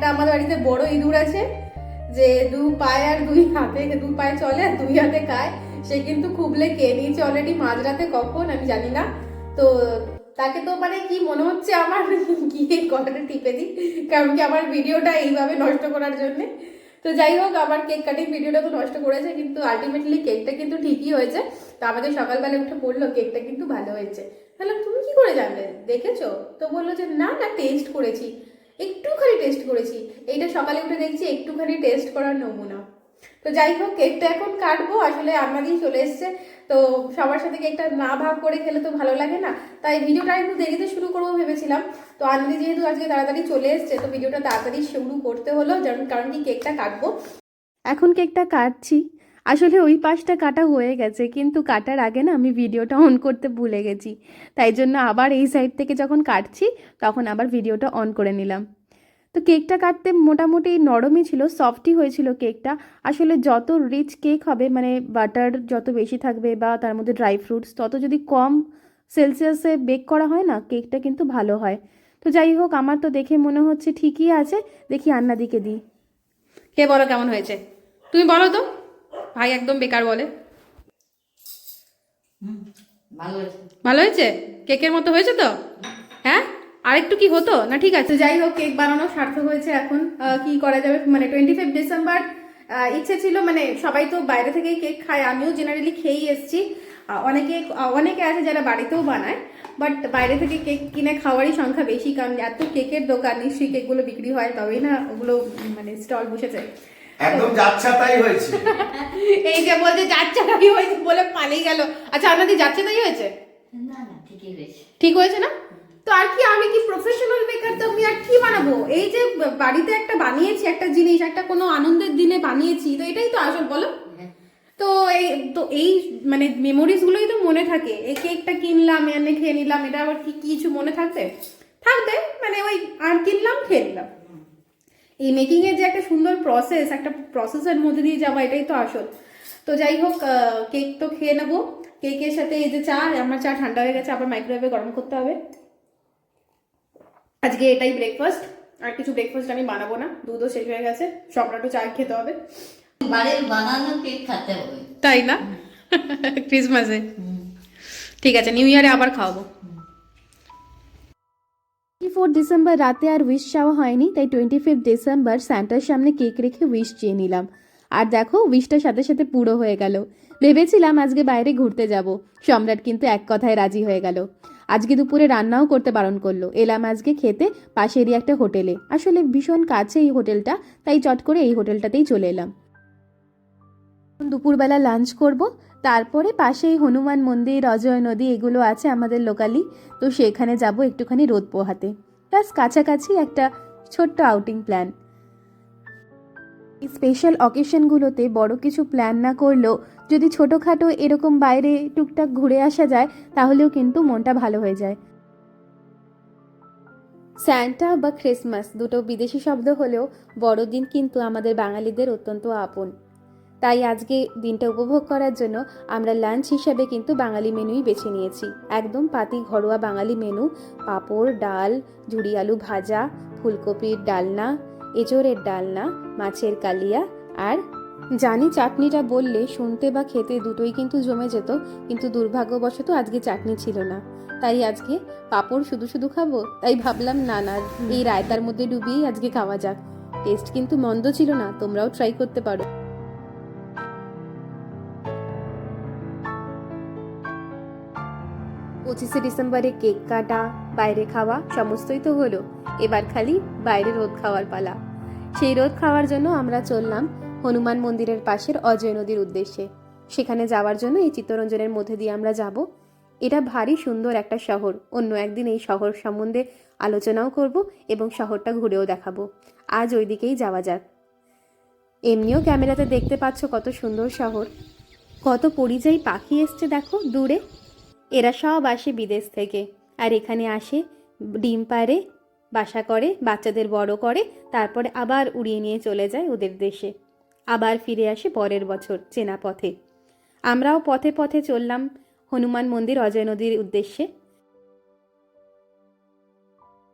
বাড়িতে বড় ইঁদুর আছে যে দু পায়ে আর দুই হাতে, দু পায়ে চলে আর দুই হাতে খায়। সে কিন্তু খুবলে কে নিয়েছে অলরেডি মাঝরাতে কখন, আমি জানি না। তো তাকে তো মানে কি মনে হচ্ছে আমার? গিয়ে কটাটা টিপে দিই। কারণ কি আমার ভিডিওটা এইভাবে নষ্ট করার জন্যে। তো যাই হোক, আমার কেক কাটিং ভিডিওটা তো নষ্ট করেছে, কিন্তু আলটিমেটলি কেকটা কিন্তু ঠিকই হয়েছে। তো আমাদের সকালবেলা উঠে বলল, কেকটা কিন্তু ভালো হয়েছে। তাহলে তুমি কি করে জানলে? দেখেছ? তো বলল যে, না না টেস্ট করেছি। একটুখানি টেস্ট করেছি। এইটা সকালে উঠে দেখছি একটুখানি টেস্ট করার নমুনা। তো যাই হোক কেকটা এখন কাটবো, আসলে আপনাদেরই চলে এসছে। তো সবার সাথে কেকটা না ভাগ করে খেলে তো ভালো লাগে না। তাই ভিডিওটা একটু দেরিতে শুরু করব ভেবেছিলাম। তো আনন্দি যেহেতু আজকে তাড়াতাড়ি চলে এসছে, তো ভিডিওটা তাড়াতাড়ি শুরু করতে হলো কারণ কি কেকটা কাটবো। এখন কেকটা কাটছি। আসলে ওই পাশটা কাটা হয়ে গেছে, কিন্তু কাটার আগে না আমি ভিডিওটা অন করতে ভুলে গেছি। তাই জন্য আবার এই সাইড থেকে যখন কাটছি, তখন আবার ভিডিওটা অন করে নিলাম। তো কেকটা কাটতে মোটামুটি নরমই ছিল সফটই হয়েছিল কেকটা। আসলে যত রিচ কেক হবে মানে বাটার যত বেশি থাকবে বা তার মধ্যে ড্রাই ফ্রুটস তত যদি কম সেলসিয়াসে বেক করা হয় না, কেকটা কিন্তু ভালো হয়। তো যাই হোক, আমার তো দেখে মনে হচ্ছে ঠিকই আছে। দেখি আন্নাদিকে দিই। কে বলো কেমন হয়েছে? তুমি বলো তো। ভাই একদম বেকার বলে। ভালো হয়েছে। ভালো হয়েছে? কেকের মতো হয়েছে তো? হ্যাঁ? আর একটু কি হতো? না ঠিক আছে। যাই হোক কেক বানানো সার্থক হয়েছে এখন। কি করা যাবে? মানে টোয়েন্টি ফাইভ ডিসেম্বর ইচ্ছে ছিল মানে সবাই তো বাইরে থেকেই কেক খায়। আমিও জেনারেলি খেয়েই এসেছি। অনেকে অনেকে আছে যারা বাড়িতেও বানায় বাট বাইরে থেকে কেক কিনে খাওয়ারই সংখ্যা বেশি। কারণ এত কেকের দোকান নিশ্চয়ই কেকগুলো বিক্রি হয় তবেই না ওগুলো মানে স্টল বসেছে। একদম যাচ্ছা তাই হয়েছে। এই যে বলছে যাচ্ছে তাই হয়েছে বলে পালিয়ে গেল। আচ্ছা আপনাদের যাচ্ছে তাই হয়েছে? না না ঠিকই হয়েছে। ঠিক হয়েছে না? তো আর কি আমি কি প্রফেশনাল বেকার তো আমি আর কি বানাবো? এই যে বাড়িতে একটা বানিয়েছি একটা জিনিস একটা কোনো আনন্দের দিনে বানিয়েছি তো এটাই তো আসল বলো। হ্যাঁ। তো এই তো এই মানে মেমোরিজ গুলোই তো মনে থাকে। এই কেকটা কিনলাম এনে খেয়ে নিলাম এটা আবার কি কিছু মনে থাকবে? থাকবে মানে ওই আর কিনলাম খেয়ে নিলাম। এই মেকিং এর যে একটা সুন্দর প্রসেস একটা প্রসেসের মধ্যে দিয়ে যাওয়া এটাই তো আসল। তো যাই হোক কেক তো খেয়ে নেব। কেকের সাথে এই যে চা আমার চা ঠান্ডা হয়ে গেছে আবার মাইক্রোওয়েভে গরম করতে হবে। আজকে এটাই ব্রেকফাস্ট আর কিছু ব্রেকফাস্ট আমি বানাবো না দুধও শেষ হয়ে গেছে সম্রাটও চা খেতে হবে। বাড়ির বানানো কেক খেতে হবে। তাই না? ক্রিসমাসে ঠিক আছে নিউ ইয়ারে আবার খাওয়াবো। টোয়েন্টি ফোর ডিসেম্বর রাতে আর উইশ চাওয়া হয়নি, তাই টোয়েন্টি ফিফথ ডিসেম্বর স্যান্টার সামনে কেক রেখে উইশ চেয়ে নিলাম। আর দেখো উইশটার সাথে সাথে পুরো হয়ে গেল। ভেবেছিলাম আজকে বাইরে ঘুরতে যাব। সম্রাট কিন্তু এক কথায় রাজি হয়ে গেল। আজকে দুপুরে রান্নাও করতে বারণ করল। এলাম আজকে খেতে পাশেরই একটা হোটেলে। আসলে ভীষণ কাছে এই হোটেলটা, তাই চট করে এই হোটেলটাতেই চলে এলাম। দুপুরবেলা লাঞ্চ করব। তারপরে পাশেই হনুমান মন্দির, অজয় নদী এগুলো আছে আমাদের লোকালি তো সেখানে যাব একটুখানি রোদ পোহাতে। প্লাস কাছাকাছি একটা ছোট্ট আউটিং প্ল্যান স্পেশাল অকেশনগুলোতে বড় কিছু প্ল্যান না করলেও যদি ছোটোখাটো এরকম বাইরে টুকটাক ঘুরে আসা যায়, তাহলেও কিন্তু মনটা ভালো হয়ে যায়। স্যান্টা বা ক্রিসমাস দুটো বিদেশি শব্দ হলেও বড়দিন কিন্তু আমাদের বাঙালিদের অত্যন্ত আপন। তাই আজকে দিনটা উপভোগ করার জন্য আমরা লাঞ্চ হিসাবে কিন্তু বাঙালি মেনুই বেছে নিয়েছি। একদম পাতি ঘরোয়া বাঙালি মেনু, পাঁপড়, ডাল ঝুড়ি আলু ভাজা, ফুলকপির ডালনা, এঁচোড়ের ডালনা, মাছের কালিয়া আর জানি চাটনিটা বললে শুনতে বা খেতে দুটোই কিন্তু জমে যেত, কিন্তু দুর্ভাগ্যবশত আজকে চাটনি ছিল না। তাই আজকে পাঁপড় শুধু শুধু খাব? তাই ভাবলাম না না, এই রায়তার মধ্যে ডুবিয়েই আজকে খাওয়া যাক। টেস্ট কিন্তু মন্দ ছিল না, তোমরাও ট্রাই করতে পারো। পঁচিশে ডিসেম্বরে কেক কাটা, বাইরে খাওয়া সমস্তই তো হলো। এবার খালি বাইরে রোদ খাওয়ার পালা। সেই রোদ খাওয়ার জন্য আমরা চললাম হনুমান মন্দিরের পাশের অজয় নদীর উদ্দেশ্যে। সেখানে যাওয়ার জন্য এই চিত্তরঞ্জনের মধ্যে দিয়ে আমরা যাব। এটা ভারী সুন্দর একটা শহর। অন্য একদিন এই শহর সম্বন্ধে আলোচনাও করব এবং শহরটা ঘুরেও দেখাবো। আজ ওই দিকেই যাওয়া যাক। এমনিও ক্যামেরাতে দেখতে পাচ্ছ কত সুন্দর শহর। কত পরিযায়ী পাখি এসছে দেখো দূরে। এরা সব আসে বিদেশ থেকে। আর এখানে আসে, ডিম পারে বাসা করে, বাচ্চাদের বড় করে, তারপরে আবার উড়িয়ে নিয়ে চলে যায় ওদের দেশে। আবার ফিরে আসে পরের বছর চেনা পথে। আমরাও পথে পথে চললাম হনুমান মন্দির, অজয় নদীর উদ্দেশ্যে।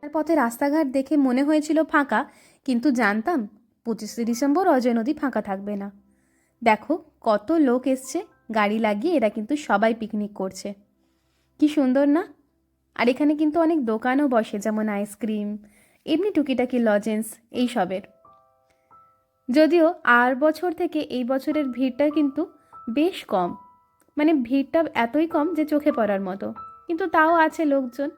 তার পথে রাস্তাঘাট দেখে মনে হয়েছিল ফাঁকা, কিন্তু জানতাম পঁচিশে ডিসেম্বর অজয় নদী ফাঁকা থাকবে না। দেখো, কত লোক এসছে, গাড়ি লাগিয়ে এরা কিন্তু সবাই পিকনিক করছে। কি সুন্দর না? আর এখানে কিন্তু অনেক দোকানও বসে, যেমন আইসক্রিম, এমনি টুকিটাকি লজেন্স, এই সবের। যদিও আর বছর থেকে এই বছরের ভিড়টা কিন্তু বেশ কম। মানে ভিড়টা এতই কম যে চোখে পড়ার মতো। কিন্তু তাও আছে লোকজন।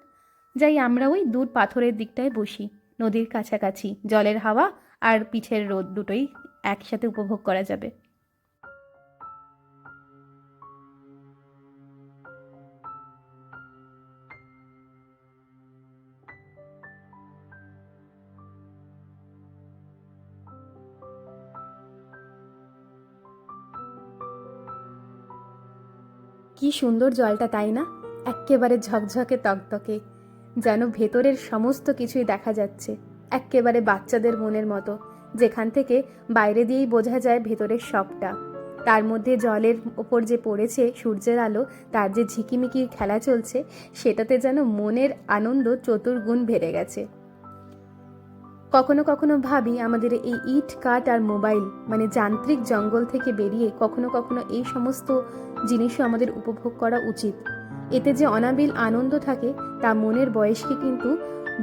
যাই, আমরা ওই দূর পাথরের দিকটায় বসি, নদীর কাছাকাছি, জলের হাওয়া আর পিঠের রোদ দুটোই একসাথে উপভোগ করা যাবে। কি সুন্দর জলটা, তাই না? এক্কেবারে ঝকঝকে তকতকে, যেন ভেতরের সমস্ত কিছুই দেখা যাচ্ছে, এক্কেবারে বাচ্চাদের মনের মতো, যেখান থেকে বাইরে দিয়েই বোঝা যায় ভেতরের সবটা। তার মধ্যে জলের ওপর যে পড়েছে সূর্যের আলো, তার যে ঝিকিমিকির খেলা চলছে, সেটাতে যেন মনের আনন্দ চতুর্গুণ বেড়ে গেছে। কখনো কখনো ভাবি আমাদের এই ইট, কাঠ আর মোবাইল মানে যান্ত্রিক জঙ্গল থেকে বেরিয়ে কখনো কখনো এই সমস্ত জিনিসও আমাদের উপভোগ করা উচিত। এতে যে অনাবিল আনন্দ থাকে, তা মনের বয়সকে কিন্তু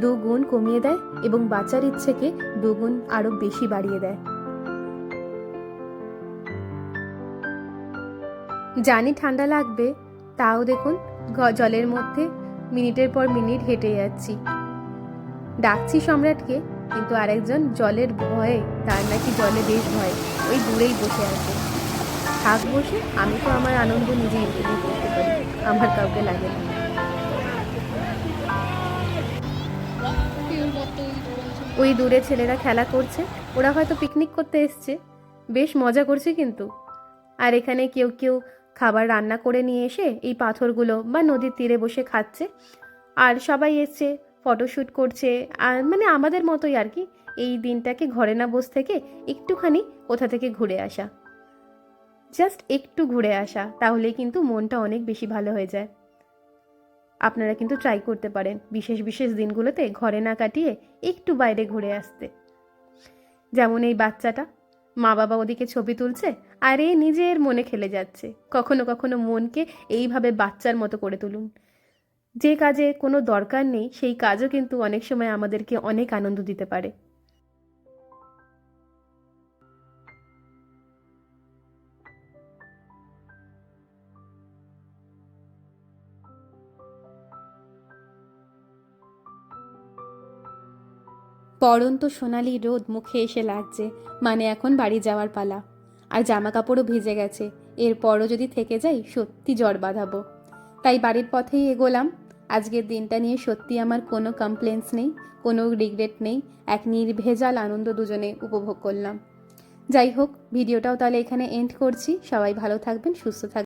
দুগুণ কমিয়ে দেয় এবং বাঁচার ইচ্ছেকে দুগুণ আরও বেশি বাড়িয়ে দেয়। জানি ঠান্ডা লাগবে, তাও দেখুন জলের মধ্যে মিনিটের পর মিনিট হেঁটে যাচ্ছি। ডাকছি সম্রাটকে কিন্তু আরেকজন জলের ভয়ে, তার নাকি জলে বেশ ভয়, ওই দূরেই বসে আছে। থাক বসে, আমি তো আমার আনন্দ নিজেই করতে পারি, আমার কাউকে লাগে না। ওই দূরে ছেলেরা খেলা করছে, ওরা হয়তো পিকনিক করতে এসছে, বেশ মজা করছে কিন্তু। আর এখানে কেউ কেউ খাবার রান্না করে নিয়ে এসে এই পাথরগুলো বা নদীর তীরে বসে খাচ্ছে, আর সবাই এসছে ফটোশ্যুট করছে। আর মানে আমাদের মতোই আর কি। এই দিনটাকে ঘরে না বসে থেকে একটুখানি কোথা থেকে ঘুরে আসা। জাস্ট একটু ঘুরে আসা তাহলে কিন্তু মনটা অনেক বেশি ভালো হয়ে যায়। আপনারা কিন্তু ট্রাই করতে পারেন বিশেষ বিশেষ দিনগুলোতে ঘরে না কাটিয়ে একটু বাইরে ঘুরে আসতে। যেমন এই বাচ্চাটা, মা বাবা ওদিকে ছবি তুলছে, আর এ নিজের মনে খেলে যাচ্ছে। কখনো কখনো মনকে এইভাবে বাচ্চার মতো করে তুলুন। যে কাজে কোনো দরকার নেই, সেই কাজও কিন্তু অনেক সময় আমাদেরকে অনেক আনন্দ দিতে পারে। পড়ন্ত সোনালি রোদ মুখে এসে লাগছে মানে এখন বাড়ি যাওয়ার পালা। আর জামা কাপড়ও ভিজে গেছে, এরপরও যদি থেকে যাই, সত্যি জ্বর বাঁধাবো। তাই বাড়ির পথেই এগোলাম। আজকের দিনটা নিয়ে সত্যি আমার কোনো কমপ্লেন্স নেই, কোনো রিগ্রেট নেই, এক নির্ভেজাল আনন্দ দুজনে উপভোগ করলাম। যাই হোক, ভিডিওটাও তাহলে এখানে এন্ড করছি। সবাই ভালো থাকবেন, সুস্থ থাকবেন।